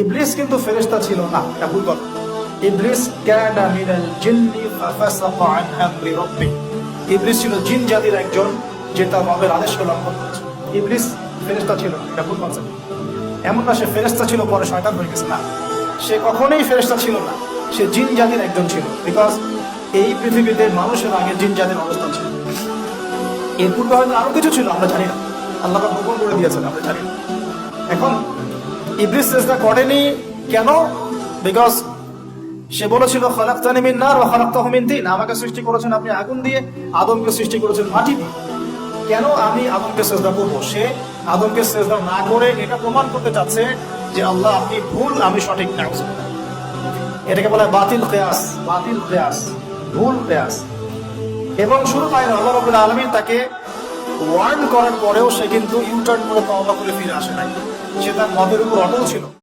ইবলিস কিন্তু ফেরেশতা ছিল না, এটা ভুল কথা। ইবলিস কানা মিনাল জিন্নি ফাফাসাকা আন আমরি রাব্বি। ইবলিস ছিল জিন জাতির একজন যে তার রবের আদেশকে লঙ্ঘন করেছে। ইবলিস ফেরেশতা ছিল, এটা ভুল কনসেপ্ট এমন না সে ফেরেশতা ছিল পরে শয়তান হয়ে গেছে, না। সে কখনোই ফেরেশতা ছিল না, সে জিন জাতির একজন ছিল। বিকজ এই পৃথিবীতে মানুষের আগে জিন জাতির অবস্থান ছিল। এর পূর্বে হয়তো আরও কিছু ছিল, আমরা জানি না। আল্লাহ গোপন করে দিয়েছেন, আমরা জানি না। এখন ইবলিস চেষ্টা করেনি। কেন? বিকজ সে বলেছিল, খলাক্তানি মিন নার ওয়া খলাক্তাহু মিন তিন। আমাকে সৃষ্টি করেছেন আপনি আগুন দিয়ে, আদমকে সৃষ্টি করেছেন মাটি দিয়ে। কেন আমি আদমকে সেজদা করব? সে আদমকে সেজদা না করে এটা প্রমাণ করতে চাচ্ছে যে আল্লাহ, আপনি ভুল, আমি সঠিক না। এটাকে বলা বাতিল কেয়াস বাতিল কেয়াস, ভুল কেয়াস। এবং শুরু তাই না, আল্লাহ রাব্বুল আলামিন তাকে ওয়ার্ন করার পরেও সে কিন্তু ইউটার্ন করে তওবা করে ফিরে আসে নাই। সে তার মতের উপর অটল ছিল।